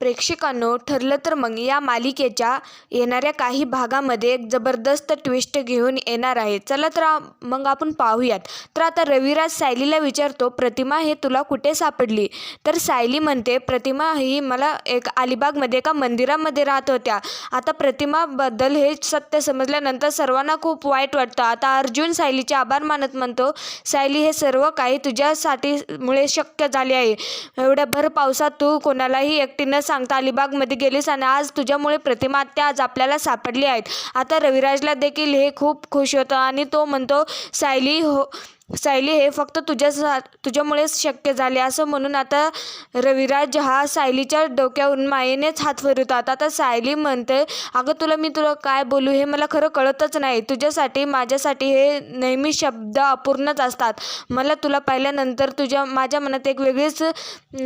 प्रेक्षकांनो ठरलं तर मग या मालिकेच्या येणाऱ्या काही भागामध्ये एक जबरदस्त ट्विस्ट घेऊन येणार आहे. चला तर मग आपण पाहूयात. तर आता रविराज सायलीला विचारतो प्रतिमा हे तुला कुठे सापडली? तर सायली म्हणते प्रतिमा ही मला एक अलिबागमध्ये एका मंदिरामध्ये राहत होत्या. आता प्रतिमाबद्दल हे सत्य समजल्यानंतर सर्वांना खूप वाईट वाटतं. आता अर्जुन सायलीचे आभार मानत म्हणतो सायली हे सर्व काही तुझ्यासाठीमुळे शक्य झाले आहे. एवढ्या भर पावसात तू कोणालाही एकटीनं सांगता अलिबागमध्ये गेलीस आणि आज तुझ्यामुळे प्रतिमा आत्या आज आपल्याला सापडली आहेत. आता रविराजला देखील हे खूप खुश होतं आणि तो म्हणतो सायली हो सायली हे फक्त तुझ्या तुझ्यामुळेच शक्य झाले असं म्हणून आता रविराज हा सायलीच्या डोक्यावरून मायेनेच हात फिरवतात आता सायली म्हणते अगं तुला मी तुला काय बोलू हे मला खरं कळतच नाही. तुझ्यासाठी माझ्यासाठी हे नेहमी शब्द अपूर्णच असतात. मला तुला पाहिल्यानंतर तुझ्या माझ्या मनात एक वेगळीच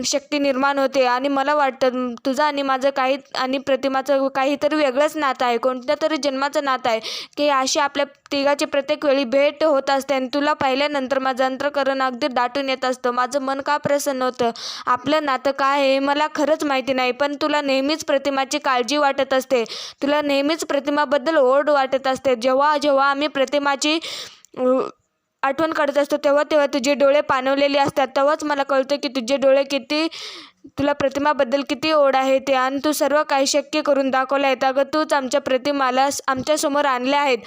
शक्ती निर्माण होते आणि मला वाटतं तुझं आणि माझं काही आणि प्रतिमाचं काहीतरी वेगळंच नातं आहे. कोणत्या तरी जन्माचं नातं आहे. की अशी आपल्या तिघाची प्रत्येक वेळी भेट होत असते आणि तुला पाहिल्यानंतर माझं अंतरकरण अगदी दाटून येत असतं. माझं मन का प्रसन्न होतं? आपलं नातं काय आहे हे मला खरंच माहिती नाही पण तुला नेहमीच प्रतिमाची काळजी वाटत असते. तुला नेहमीच प्रतिमाबद्दल ओढ वाटत असते. जेव्हा जेव्हा आम्ही प्रतिमाची आठवण काढत असतो तेव्हा तेव्हा तुझे डोळे पाणवलेले असतात. तेव्हाच मला कळतं की तुझे डोळे किती तुला प्रतिमाबद्दल किती ओढ आहे ते आणि तू सर्व काही शक्य करून दाखवलं आहे. अगं तूच आमच्या प्रतिमाला आमच्यासमोर आणल्या आहेत.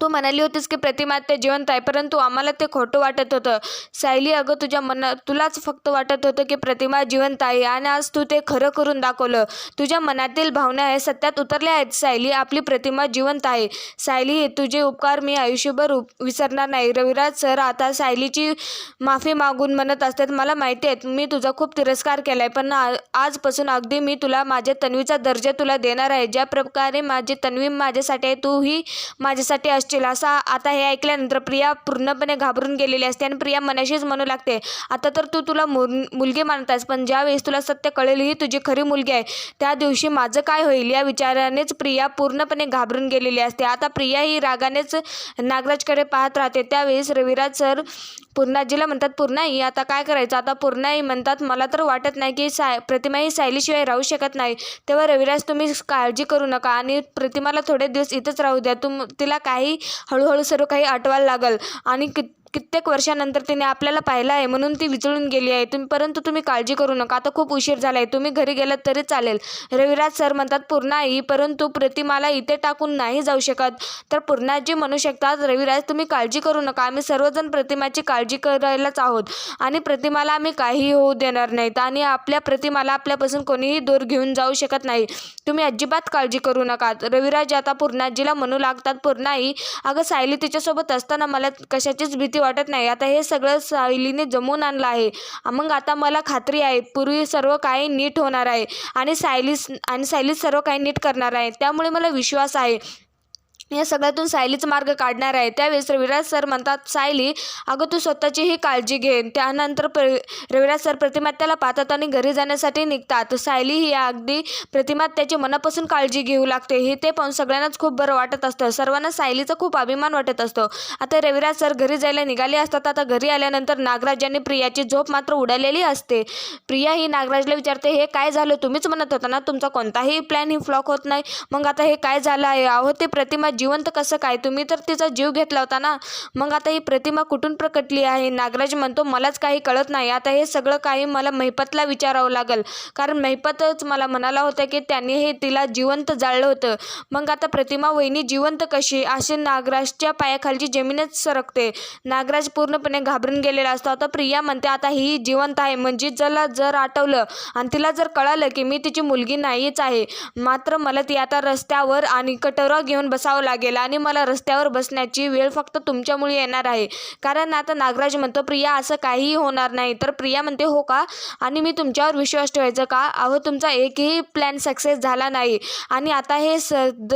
तू म्हणाली होतीस की प्रतिमा ते जिवंत आहे परंतु आम्हाला ते खोटं वाटत होतं. सायली अगं तुझ्या मनात तुलाच फक्त वाटत होतं की प्रतिमा जिवंत आहे आणि आज तू ते खरं करून दाखवलं. तुझ्या मनातील भावना हे सत्यात उतरल्या आहेत सायली. आपली प्रतिमा जिवंत आहे. सायली हे तुझे उपकार मी आयुष्यभर उप विसरणार नाही. रविराज सर आता सायलीची माफी मागून म्हणत असतात मला माहिती आहेत मी तुझा खूप तिरस्कार केला आहे पण आ- आजपासून अगदी मी तुला माझ्या तन्वीचा दर्जा तुला देणार आहे. ज्या प्रकारे माझी तन्वी माझ्यासाठी आहे तूही माझ्यासाठी असशील असा आता हे ऐकल्यानंतर प्रिया पूर्णपणे घाबरून गेलेली असते आणि प्रिया मनाशीच म्हणू लागते आता तर तू तुला मुल मुलगी मानतास पण ज्यावेळेस तुला सत्य कळेल ही तुझी खरी मुलगी आहे त्या दिवशी माझं काय होईल? या विचारानेच प्रिया पूर्णपणे घाबरून गेलेली असते. आता प्रिया ही रागानेच नागराजकडे पाहत राहते. त्यावेळेस रविराज सर पूर्णाजीला म्हणतात पूर्णाई आता काय करायचं? आता पूर्णाई म्हणतात मला तर वाटत नाही की साय प्रतिमा ही सायलीशिवाय राहू शकत नाही. तेव्हा रविराज तुम्ही काळजी करू नका आणि प्रतिमाला थोडे दिवस इथंच राहू द्या. तुम तिला काही हळूहळू सर्व काही आठवायला लागल. आणि कि कित्येक वर्षानंतर तिने आपल्याला पाहिलं आहे म्हणून ती विचळून गेली आहे. तुम्ही परंतु तुम्ही काळजी करू नका. आता खूप उशीर झाला आहे. तुम्ही घरी गेलात तरी चालेल. रविराज सर म्हणतात पूर्णा आई परंतु प्रतिमाला इथे टाकून नाही जाऊ शकत. तर पूर्णाजी म्हणू शकतात रविराज तुम्ही काळजी करू नका. आम्ही सर्वजण प्रतिमाची काळजी करायलाच आहोत. आणि प्रतिमाला आम्ही काही होऊ देणार नाहीत. आणि आपल्या प्रतिमाला आपल्यापासून कोणीही दूर घेऊन जाऊ शकत नाही. तुम्ही अजिबात काळजी करू नका. रविराज आता पूर्णाजीला म्हणू लागतात पूर्णाई अगं सायली तिच्यासोबत असताना मला कशाचीच भीती वाटत नाही. आता हे सगळं सायलीने जमवून आणलं आहे. मग आता मला खात्री आहे पूर्वी सर्व काही नीट होणार आहे आणि सायलीस आणि सायलीस सर्व काही नीट करणार आहे. त्यामुळे मला विश्वास आहे. या सगळ्यातून सायलीच मार्ग काढणार आहे. त्यावेळेस रविराज सर म्हणतात सायली अगं तू स्वतःचीही काळजी घे. त्यानंतर प्र रविराज सर प्रतिमात्याला पाहतात आणि घरी जाण्यासाठी निघतात. सायली ही अगदी प्रतिमात्याची मनापासून काळजी घेऊ लागते. हे ते पाहून सगळ्यांनाच खूप बरं वाटत असतं. सर्वांना सायलीचा खूप अभिमान वाटत असतो. आता रविराज सर घरी जायला निघाले असतात. आता घरी आल्यानंतर नागराज यांनी प्रियाची झोप मात्र उडालेली असते. प्रिया ही नागराजला विचारते हे काय झालं? तुम्हीच म्हणत होता ना तुमचा कोणताही प्लॅन ही फ्लॉक होत नाही. मग आता हे काय झालं आहे? अहो ते प्रतिमा जिवंत कसं काय? तुम्ही तर तिचा जीव घेतला होता ना? मग आता ही प्रतिमा कुठून प्रकटली आहे? नागराज म्हणतो मलाच काही कळत नाही. आता हे सगळं काही मला महिपतला विचारावं लागेल. कारण महिपतच मला म्हणाला होता की त्यांनी हे तिला जिवंत जाळलं होतं. मग आता प्रतिमा वहिनी जिवंत कशी? असे नागराजच्या पायाखालची जमीनच सरकते. नागराज पूर्णपणे घाबरून गेलेला असतो. आता प्रिया म्हणते आता ही जिवंत आहे. म्हणजे जला जर आठवलं आणि तिला जर कळालं की मी तिची मुलगी नाहीच आहे मात्र मला ती आता रस्त्यावर आणि कटोरा घेऊन बसावं लागेल आणि मला रस्त्यावर बसण्याची वेळ फक्त तुमच्यामुळे येणार आहे. कारण आता नागराज म्हणतो प्रिया असं काहीही होणार नाही. तर प्रिया म्हणते हो का? आणि मी तुमच्यावर विश्वास ठेवायचा का? अहो तुमचा एकही प्लॅन सक्सेस झाला नाही. आणि आता हे स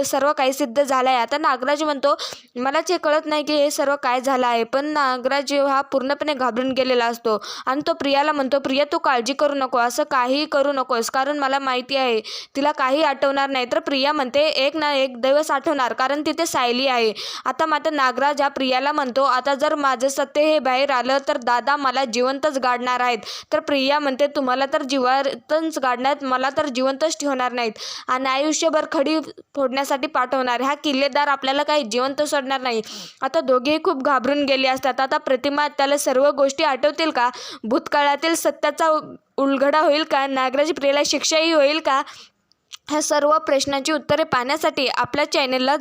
सर्व काही सिद्ध झालं आहे आता नागराज म्हणतो मलाच हे कळत नाही की हे सर्व काय झालं आहे. पण नागराज हा पूर्णपणे घाबरून गेलेला असतो. आणि तो प्रियाला म्हणतो प्रिया तू काळजी करू नको. असं काहीही करू नकोस. कारण मला माहिती आहे तिला काही आठवणार नाही. तर प्रिया म्हणते एक ना एक दिवस आठवणार. कारण कारण तिथे सायली आहे. आता मात्र नागराज हा प्रियाला म्हणतो आता जर माझं सत्य हे बाहेर आलं तर दादा मला जिवंतच गाडणार आहेत. तर प्रिया म्हणते तुम्हाला तर जिवंतच गाडण्यात मला तर जिवंतच ठेवणार नाहीत. आणि आयुष्यभर खडी फोडण्यासाठी पाठवणार. हा किल्लेदार आपल्याला काही जिवंत सोडणार नाही. आता दोघेही खूप घाबरून गेले असतात. आता प्रतिमा त्याला सर्व गोष्टी आठवतील का? भूतकाळातील सत्याचा उ- उलगडा होईल का? नागराज प्रियाला शिक्षाही होईल का? ह्या सर्व प्रश्नांची उत्तरे पाहण्यासाठी आपल्या चॅनलला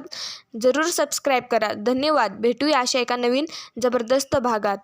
जरूर सबस्क्राईब करा. धन्यवाद. भेटूया अशा एका नवीन जबरदस्त भागात.